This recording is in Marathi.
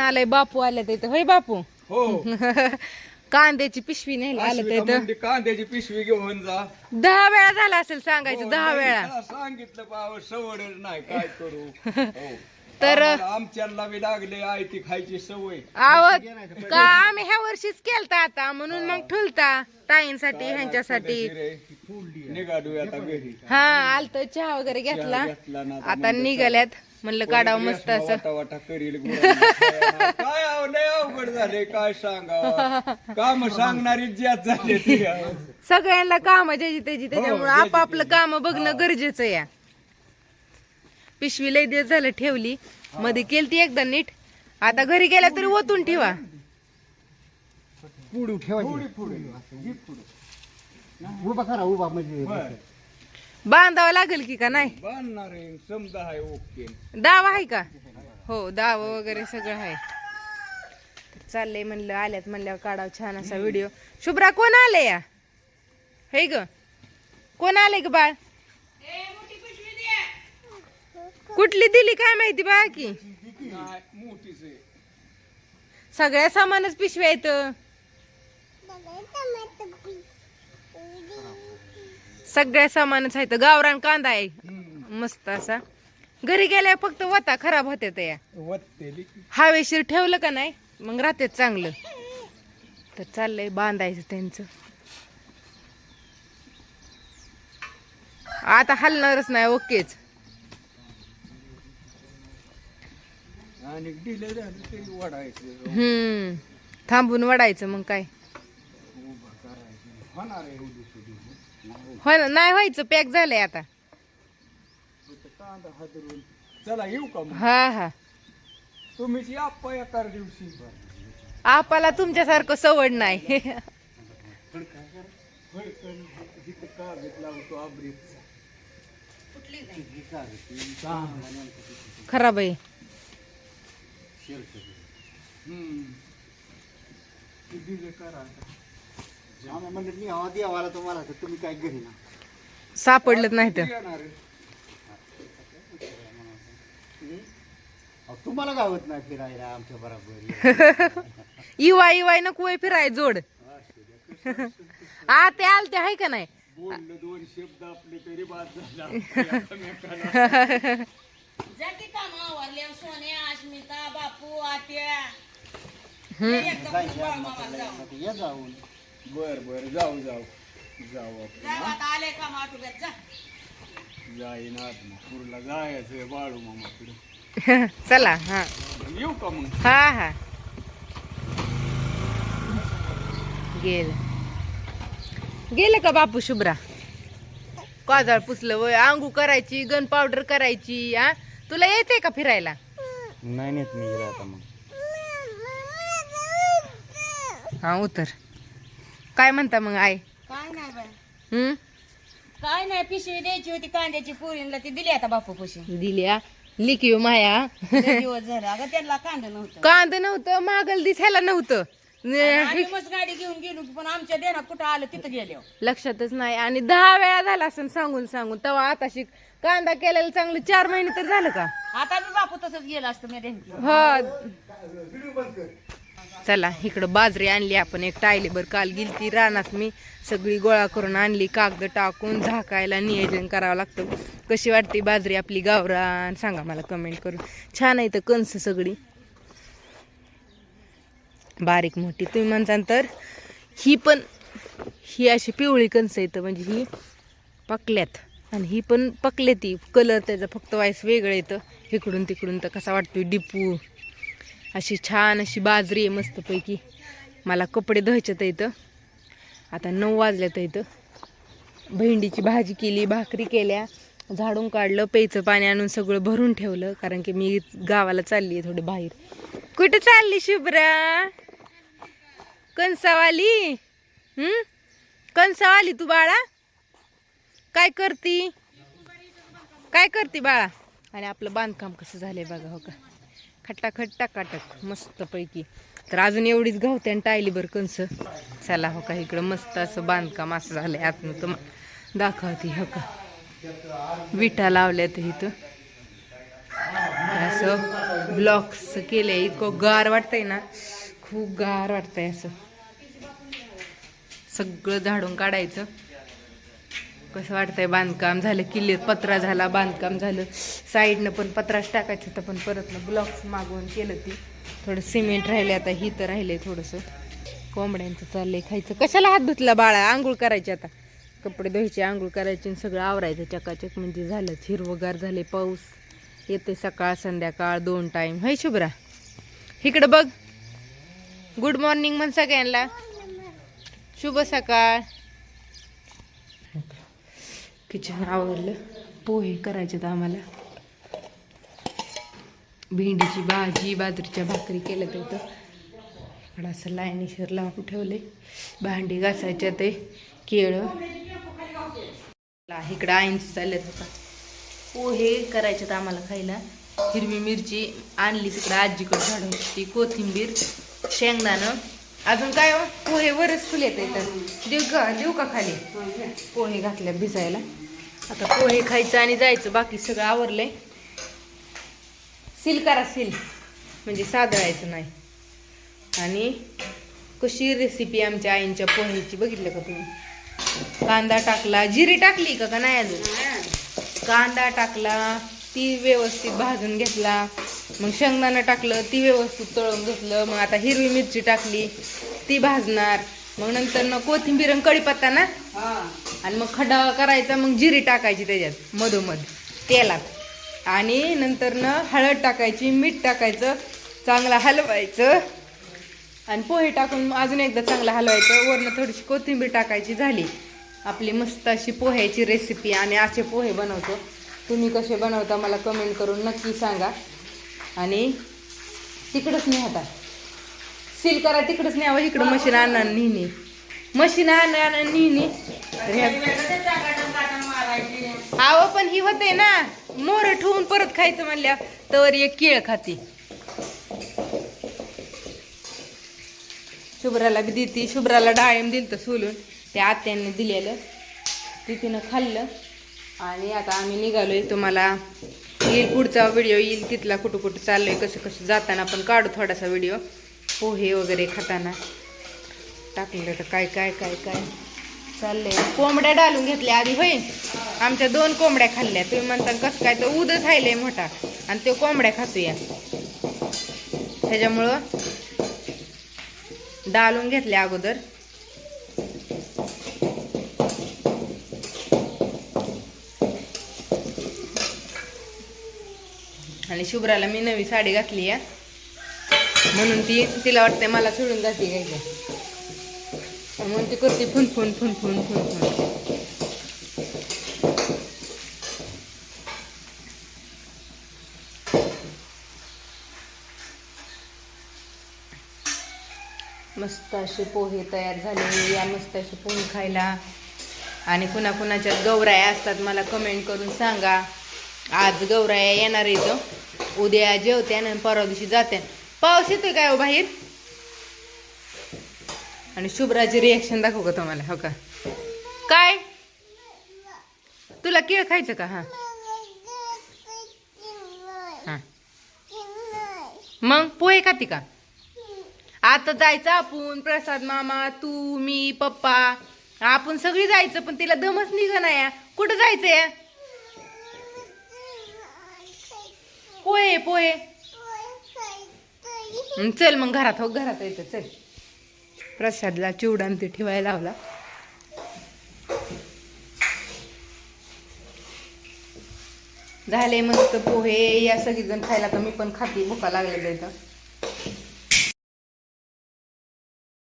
आलंय बापू आल्या इथं. होय बापू? हो. कांद्याची पिशवी नाही आलं इथं. म्हणली, कांद्याची पिशवी घेऊन जा. दहा वेळा झाला असेल सांगायचं हो, दहा वेळा. त्याला सांगितलं पाव सवडच नाही काय करू? हो. तर- आम्हाला- आमच्याला बी लागले आहे ती खायची सवय. आवत का आम्ही ह्या वर्षीच केलता आता म्हणून मग ठुलता ताईंसाठी ह्यांच्यासाठी. निघालो आता घरी. हा आलत चहा वगैरे घेतला. घेतला ना आता निघाल्यात. म्हणलं काढावं मस्त असं. वाटा वाटा करील गुरांना. खायला. काय अहो, लय अवघड झाले काय सांगावं? काम सांगणारी ज्यात झाले ते. अहो. सगळ्यांना काम ज्याची त्याची त्याच्यामुळे ज्याची आपापलं काम बघणं गरजेचं या पिशवी लय दिवस झालं ठेवली. मध्ये केलती एकदा नीट. आता घरी गेल्या तरी ओतून ठेवा. पुढे ठेवायची पुढे पुढे. ही पुढे. उभा करा उभा म्हणजे बर. बांधावं लागेल की का? नाही? बांधणार आहे समजा आहे ओके. दावा आहे का? हो दावा वगैरे सगळं आहे. तर चाललंय म्हणलं आल्यात म्हणल्यावर काढावं छान असा व्हिडिओ शुभ्रा कोण आले या? हे ग. कोण आले ग बाळ? कुठली दिली काय माहिती बा की? नाही मोठीच आहे. सगळ्या सामानच पिशव्या आहेत. सगळ्या सामानच आहेत. गावरान कांदा आहे. मस्त असा. घरी गेल्या फक्त वता खराब होते त्या. हवेशीर ठेवलं का नाही मग राहते चांगलं. तर चाललंय बांधायचं त्यांचं. आता हलणारच नाही ओकेच. तरी वाढायचं हम्म. थांबून वडायचं मग काय. हो ना नाही व्हायचं पॅक झालंय आता. फक्त कांदा हादरून चला येऊ का मग? हा हा. तुम्हीच या आप्पा एकार दिवशी. आपाला तुमच्यासारखं सवड नाही. फडकन जिथं कागद लावतो आब्रीचा खराब आहे. हम्म. ते दिले करा आता. आम्ही म्हणलं मी हवा देवाला तुम्हाला तर तुम्ही काय घरी ना. सापडलंच नाही तर. येणार आहे. अहो, तुम्हाला गावत नाही फिरायला आमच्या बरोबर. इवाय इवाय नको वय फिराय जोड. आ ते आलते आहे का नाही? बोललं दोन शब्द आपले तरी बाद झाला. काम अस्मिता बापू आत्या. ये जाऊन. बर बर. जाऊ जाऊ. जाऊ आपण आता आले काम आठवड्यात जा. जाईन आत्मापूरला जायचंय बाळू मामाकडे. चला हा. येऊ का मग? हा हा. गेल. गेलं का बापू शुभ्रा? काजळ पुसलं वय आंघू करायची गन पावडर करायची हा? तुला येते का फिरायला? नाही नेत मी गेला आता मग. हा उतर. काय म्हणता मग आई? काय नाही बाय हम्म काय नाही पिशवी द्यायची होती कांद्याची पोरींना ती दिली आता बापू पशी दिल्या लिखीव माया. दिवस झाला. अगं त्यांना कांदा नव्हतं. कांद नव्हतं मागल दिसायला नव्हतं. न- आम्ही मस्त गाडी घेऊन गेलो पण आमच्या देण्यात कुठं आलं तिथं गेलो लक्षातच नाही. आणि दहा वेळा झाला असं सांगून सांगून. तेव्हा आता शिक कांदा केलेला चांगलं चार महिने तर झालं का? आता मी बापू तसंच गेला असतं मी देणगी. हो. चला इकडं बाजरी आणली आपण एक टायलीभर काल ती रानात मी सगळी गोळा करून आणली कागद टाकून झाकायला नियोजन करावं लागतं. कशी वाटते बाजरी आपली गावरान सांगा मला कमेंट करून. छान आहे तर कणस सगळी. बारीक मोठी. तुम्ही म्हणसान तर ही पण ही अशी पिवळी कणसं येतं म्हणजे ही पकल्यात. आणि ही पण पकले ती कलर त्याचा फक्त वाईस वेगळं येतं. इकडून तिकडून तर कसा वाटतोय? डिपू. अशी छान अशी बाजरी आहे मस्तपैकी. मला कपडे धुवायच्यात इथं. आता नऊ वाजल्यात इथं. भेंडीची भाजी केली भाकरी केल्या झाडून काढलं प्यायचं पाणी आणून सगळं भरून ठेवलं कारण की मी गावाला चालली आहे थोडं बाहेर. कुठं चालली शुभ्रा? कंसावाली हम्म कंसावाली तू बाळा? काय करती? काय करते बाळा? आणि आपलं बांधकाम कसं झालंय बघा हो का? खट्टाखट टाकाटक मस्तपैकी. तर अजून एवढीच गवते आणि टायली बरं कंस चला हो का इकडं मस्त असं बांधकाम असं झालंय आतनं. तुम दाखवते हो का. विटा लावल्यात इथं. असं ब्लॉक्स केले इतकं गार वाटतंय ना. खूप गार वाटतंय असं. सगळं झाडून काढायचं. कसं वाटतंय? बांधकाम झालं किल्लीत पत्रा झाला बांधकाम झालं. साईडनं पण पत्राच टाकायचं तर पण परत ब्लॉक्स मागवून केलं ती. थोडं सिमेंट राहिले आता ही तर राहिले थोडंसं. कोंबड्यांचं चाललंय खायचं. कशाला हात धुतला बाळा? आंघोळ करायची आता. कपडे धुवायचे आंघोळ करायचे आणि सगळं आवरायचं चकाचक. म्हणजे झालंच हिरवगार झाले पाऊस. येते सकाळ संध्याकाळ दोन टाईम है शुभ्रा. इकडं बघ. गुड मॉर्निंग म्हण सगळ्यांना. शुभ सकाळ. किचन आवडलं पोहे करायचे आम्हाला. भेंडीची भाजी बाजरीच्या भाकरी केल्या होतं इकडं असं लाईनीशीर लावून ठेवले भांडी घासायच्या ते केळं. इकडं आईन्स चालले होता पोहे करायच्यात आम्हाला खायला. हिरवी मिरची आणली तिकडं आजीकडं झाडून. ती कोथिंबीर शेंगदाणं अजून काय हो? पोहे वरच फुले येतात देऊ का देऊ का खाली? पोहे घातल्या भिजायला. आता पोहे खायचं आणि जायचं बाकी सगळं आवरलंय. सील करा सील म्हणजे सादळायचं नाही. आणि कशी रेसिपी आमच्या आईंच्या पोहेची बघितलं का तुम्ही? कांदा टाकला. जिरी टाकली का का नाही अजून? कांदा टाकला ती व्यवस्थित भाजून घेतला. मग शेंगदाणं टाकलं ती व्यवस्थित तळून घेतलं मग आता हिरवी मिरची टाकली ती भाजणार मग नंतर न कोथिंबीर आणि कढीपत्ता ना? आणि मग खडा करायचा मग जिरी टाकायची त्याच्यात मधोमध तेलात. आणि नंतर न हळद टाकायची मीठ टाकायचं चांगलं हलवायचं. आणि पोहे टाकून अजून एकदा चांगलं हलवायचं वरनं थोडीशी कोथिंबीर टाकायची झाली. आपली मस्त अशी पोह्याची रेसिपी आम्ही असे पोहे बनवतो. तुम्ही कसे बनवता मला कमेंट करून नक्की सांगा. आणि तिकडंच नाही आता. सील करा तिकडंच न्यावं इकडं मशीन आणणार नेहमी. मशीन आणा नेहमी. आव पण ही होते ना. मोर ठेवून परत खायचं म्हणल्या तर एक केळ खाते. शुभ्राला बी देते. शुभ्राला डाळिंब दिलं तर सोलून. त्या आत्यांनी दिलेलं. तिथीनं खाल्लं. आणि आता आम्ही निघालोय तुम्हाला येईल पुढचा व्हिडिओ येईल तिथला कुठं कुठं चाललोय कसं कसं जाताना पण काढू थोडासा व्हिडिओ पोहे वगैरे खाताना. टाकलेलं तर काय काय काय काय. चाललंय. कोंबड्या डालून घेतल्या आधी होय? आमच्या दोन कोंबड्या खाल्ल्या. तुम्ही म्हणता कसं काय? तर उदच राहिलंय मोठा. आणि तो कोंबड्या खातोया. त्याच्यामुळं डालून घेतल्या अगोदर. आणि शुभ्राला मी नवी साडी घातली आहे. म्हणून ती तिला वाटते मला सोडून जाते काय म्हणून ती करते फुन फुन फुन फुन फुन फुन. मस्त असे पोहे तयार झाले या मस्त असे पोहे खायला. आणि कुणा कुणाच्या गौराया असतात मला कमेंट करून सांगा. आज गौराया येणार येतो उद्या जेवते आणि परवा दिवशी जाते. पाऊस येतोय काय हो बाहेर? आणि शुभ्राची रिएक्शन दाखवू का तुम्हाला? हो का? काय? तुला केळ खायचं का? हा. हा. मग पोहे खाती का? आता जायचं आपण. प्रसाद मामा तू मी पप्पा. आपण सगळी जायचं पण तिला दमच निघ नाही? कुठं जायचं या पोहे. पोहे चल मग घरात हो घरात यायचं चल. प्रसादला चिवडा ते ठेवायला लावला. झाले मस्त पोहे. या सगळीजण खायला तर मी पण खाते. भुका लागले इथं